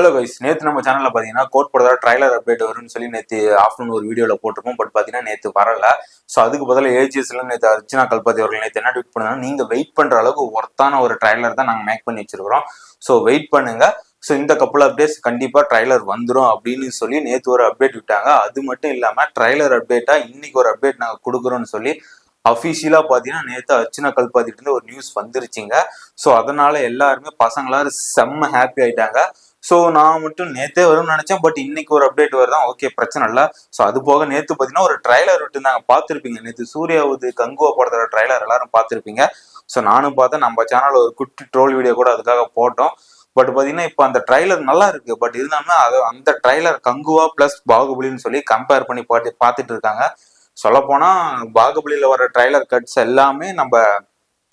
Hello guys நேற்று நம்ம சேனலில் பார்த்தீங்கன்னா கோட் படத்தோட ட்ரைலர் அப்டேட் வரும்னு சொல்லி நேற்று ஆஃப்டர்நூன் ஒரு வீடியோவில் போட்டிருப்போம் பட் பார்த்தீங்கன்னா நேற்று வரல. ஸோ அதுக்கு பதிலாக ஏஜிஎஸ்ல நேற்று அர்ச்சனா கல்பாதி அவர்கள் நேற்று என்ன ட்வீட் பண்ணணும் நீங்கள் வெயிட் பண்ணுற அளவுக்கு ஒர்த்தான ஒரு ட்ரைலர் தான் நாங்கள் மேக் பண்ணி வச்சிருக்கிறோம். ஸோ வெயிட் பண்ணுங்க. ஸோ இந்த கப்பல் அப்டேட்ஸ் கண்டிப்பாக ட்ரைலர் வந்துடும் அப்படின்னு சொல்லி நேற்று ஒரு அப்டேட் விட்டாங்க. அது மட்டும் இல்லாமல் ட்ரைலர் அப்டேட்டாக இன்னைக்கு ஒரு அப்டேட் நாங்கள் கொடுக்குறோம்னு சொல்லி அஃபிஷியலாக பார்த்தீங்கன்னா நேற்று அர்ச்சனா கல்பாதிட்டு இருந்து ஒரு நியூஸ் வந்துருச்சுங்க. ஸோ அதனால எல்லாருமே பசங்களாரும் செம்ம ஹாப்பி ஆயிட்டாங்க. ஸோ நான் மட்டும் நேத்தே வரும்னு நினைச்சேன். பட் இன்னைக்கு ஒரு அப்டேட் வருதான். ஓகே பிரச்சனை இல்லை. ஸோ அது போக நேற்று பார்த்தீங்கன்னா ஒரு ட்ரைலர் விட்டுருந்தாங்க. பார்த்துருப்பீங்க. நேற்று சூர்யாவுது கங்குவா படத்தோட ட்ரைலர் எல்லாரும் பார்த்துருப்பீங்க. ஸோ நானும் பார்த்தேன். நம்ம சேனலில் ஒரு குட்டி ட்ரோல் வீடியோ கூட அதுக்காக போட்டோம். பட் பார்த்தீங்கன்னா இப்போ அந்த ட்ரைலர் நல்லா இருக்கு. பட் இருந்தாலுமே அது அந்த ட்ரைலர் கங்குவா ப்ளஸ் பாகுபலின்னு சொல்லி கம்பேர் பண்ணி பார்த்து பார்த்துட்டு இருக்காங்க. சொல்லப்போனா பாகுபலியில் வர ட்ரைலர் கட்ஸ் எல்லாமே நம்ம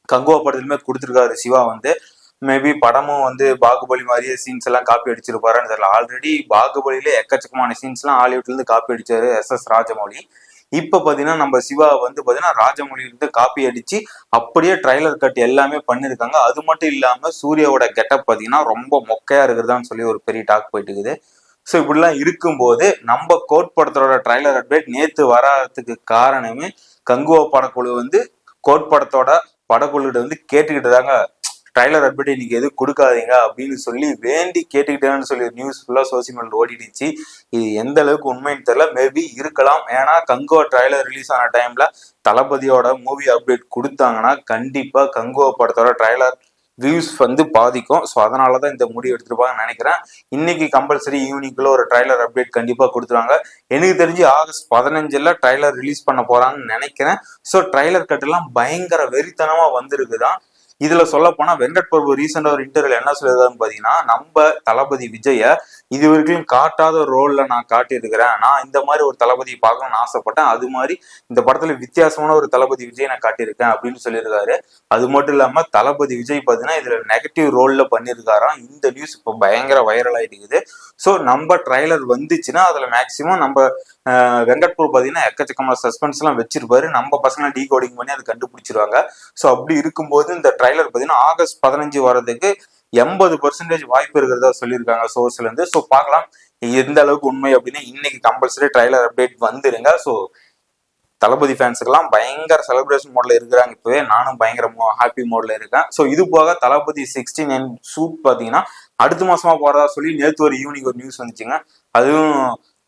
கங்குவா படத்துலையுமே கொடுத்துருக்காரு சிவா வந்து. மேபி படமும் வந்து பாகுபலி மாதிரியே சீன்ஸ் எல்லாம் காப்பி அடிச்சிருப்பாருன்னு தெரியல. ஆல்ரெடி பாகுபலியில எக்கச்சக்கமான சீன்ஸ் எல்லாம் ஹாலிவுட்ல இருந்து காப்பி அடிச்சாரு எஸ் எஸ் ராஜமௌழி இப்ப பாத்தீங்கன்னா நம்ம சிவா வந்து பாத்தீங்கன்னா ராஜமௌலியில இருந்து காப்பி அடிச்சு அப்படியே ட்ரைலர் கட் எல்லாமே பண்ணிருக்காங்க. அது மட்டும் இல்லாம சூர்யாவோட கெட்டப் பாத்தீங்கன்னா ரொம்ப மொக்கையா இருக்கிறதான்னு சொல்லி ஒரு பெரிய டாக் போயிட்டு இருக்குது ஸோ இப்படிலாம் இருக்கும்போது நம்ம கோட் படத்தோட ட்ரைலர் அப்டேட் நேத்து வராதுக்கு காரணமே கங்குவா படக்குழு வந்து கோட் படத்தோட படக்குழுகிட்ட வந்து கேட்டுக்கிட்டு தாங்க ட்ரைலர் அப்டேட் இன்னைக்கு எதுவும் கொடுக்காதீங்க அப்படின்னு சொல்லி வேண்டி கேட்டுக்கிட்டேன்னு சொல்லி நியூஸ் ஃபுல்லாக சோசியல் மீடியா ஓடிடுச்சு. இது எந்த அளவுக்கு உண்மைன்னு தெரியல. மேபி இருக்கலாம். ஏன்னா கங்கோ ட்ரைலர் ரிலீஸ் ஆன டைம்ல தளபதியோட மூவி அப்டேட் கொடுத்தாங்கன்னா கண்டிப்பா கங்கோ படத்தோட ட்ரைலர் வியூஸ் வந்து பாதிக்கும். ஸோ அதனால தான் இந்த முடிவு எடுத்துருப்பாங்கன்னு நினைக்கிறேன். இன்னைக்கு கம்பல்சரி ஈவினிங்குள்ள ஒரு ட்ரைலர் அப்டேட் கண்டிப்பாக கொடுத்துருவாங்க. எனக்கு தெரிஞ்சு ஆகஸ்ட் பதினஞ்சில் ட்ரைலர் ரிலீஸ் பண்ண போகிறாங்கன்னு நினைக்கிறேன். ஸோ ட்ரைலர் கட்டெல்லாம் பயங்கர வெறித்தனமாக வந்திருக்கு தான் இதுல சொல்ல போனா வெங்கட் பிரபு ரீசெண்டா ஒரு இன்டர்வியூல என்ன சொல்லியிருந்தாருன்னு பாத்தீங்கன்னா நம்ம தளபதி விஜய இது வரைக்கும் காட்டாத ரோல்ல நான் காட்டியிருக்கிறேன். நான் இந்த மாதிரி ஒரு தளபதி பார்க்கணும்னு ஆசைப்பட்டேன். அது மாதிரி இந்த படத்துல வித்தியாசமான ஒரு தளபதி விஜய் நான் காட்டியிருக்கேன் அப்படின்னு சொல்லியிருக்காரு. அது மட்டும் இல்லாம தளபதி விஜய் பாத்தீங்கன்னா இதுல நெகட்டிவ் ரோல்ல பண்ணியிருக்காராம். இந்த நியூஸ் இப்போ பயங்கர வைரல் ஆயிட்டு இருக்குது. ஸோ நம்ம ட்ரைலர் வந்துச்சுன்னா அதுல மேக்சிமம் நம்ம வெங்கட்பூர் பார்த்தீங்கன்னா எக்கச்சக்கமான சஸ்பென்ஸ் எல்லாம் வச்சிருப்பாரு. நம்ம பசங்களை டீ கோடிங் பண்ணி அதை கண்டுபிடிச்சிருவாங்க. ஸோ அப்படி இருக்கும்போது இந்த ட்ரைலர் பார்த்தீங்கன்னா ஆகஸ்ட் பதினஞ்சு வரதுக்கு எண்பது பர்சன்டேஜ் வாய்ப்பு இருக்கிறதா சொல்லியிருக்காங்க சோர்ஸ்ல இருந்து. ஸோ பார்க்கலாம். எந்த அளவுக்கு உண்மை அப்படின்னு இன்னைக்கு கம்பல்சரி ட்ரைலர் அப்டேட் வந்துருங்க. ஸோ தளபதி ஃபேன்ஸுக்கெல்லாம் பயங்கர செலிப்ரேஷன் மோட்ல இருக்கிறாங்க இப்பவே. நானும் பயங்கர ஹாப்பி மோட்ல இருக்கேன். ஸோ இது போக தளபதி சிக்ஸ்டி நைன் ஷூட் பார்த்தீங்கன்னா அடுத்த மாசமா போறதா சொல்லி நேற்று ஒரு ஈவினிங் ஒரு நியூஸ் வந்துச்சுங்க. அதுவும்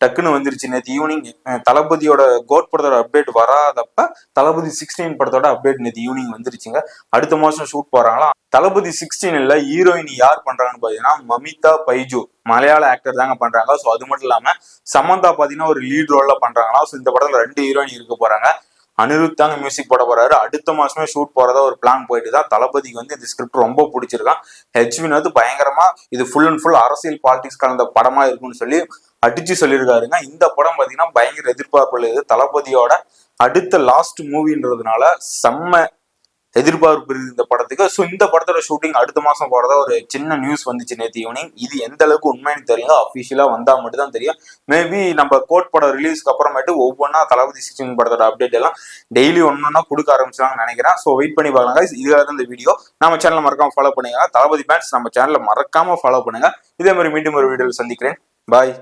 டக்குன்னு வந்துருச்சு. நேற்று ஈவினிங் தளபதியோட கோட் படத்தோட அப்டேட் வராதப்ப தளபதி சிக்ஸ்டீன் படத்தோட அப்டேட் நேற்று ஈவினிங் வந்துருச்சுங்க. அடுத்த மாசம் ஷூட் போறாங்களா? தளபதி சிக்ஸ்டீன்ல ஹீரோயின் யார் பண்றாங்கன்னு பாத்தீங்கன்னா மமிதா பைஜு. மலையாள ஆக்டர் தாங்க பண்றாங்க. ஸோ அது மட்டும் இல்லாம சமந்தா பாத்தீங்கன்னா ஒரு லீட் ரோல்ல பண்றாங்களா? ஸோ இந்த படத்துல ரெண்டு ஹீரோயின் இருக்க போறாங்க. அனிருத் தாங்க மியூசிக் போட போறாரு. அடுத்த மாசமே ஷூட் போறதா ஒரு பிளான் போயிட்டு தான் தளபதிக்கு வந்து இந்த ஸ்கிரிப்ட் ரொம்ப பிடிச்சிருக்கான். ஹெச்வின் வந்து பயங்கரமா இது ஃபுல் அண்ட் ஃபுல் அரசியல் பாலிடிக்ஸ் கலந்த படமா இருக்கும்னு சொல்லி அடிச்சு சொல்லியிருக்காருங்க. இந்த படம் பாத்தீங்கன்னா பயங்கர எதிர்பார்ப்பு தளபதியோட அடுத்த லாஸ்ட் மூவின்றதுனால செம்ம எதிர்பார்ப்பு இருக்குது இந்த படத்துக்கு. ஸோ இந்த படத்தோட ஷூட்டிங் அடுத்த மாதம் போகிறதா ஒரு சின்ன நியூஸ் வந்துச்சு நேற்று ஈவினிங் இது எந்த அளவுக்கு உண்மைன்னு தெரியல. அஃபீஷியலாக வந்தால் மட்டும் தான் தெரியும். மேபி நம்ம கோட் படம் ரிலீஸ்க்கு அப்புறமேட்டு ஒவ்வொன்றா தளபதி சிக்ஸ்டின் படத்தோட அப்டேட் எல்லாம் டெய்லி ஒன்றுனா கொடுக்க ஆரம்பிச்சாங்கன்னு நினைக்கிறேன். ஸோ வெயிட் பண்ணி பார்க்கலாம் இதுக்காக தான் இந்த வீடியோ நம்ம சேனலை மறக்காமல் ஃபாலோ பண்ணுங்க. தளபதி பேன்ஸ் நம்ம சேனலை மறக்காமல் ஃபாலோ பண்ணுங்க. இதே மாதிரி மீண்டும் ஒரு வீடியோவில் சந்திக்கிறேன். பாய்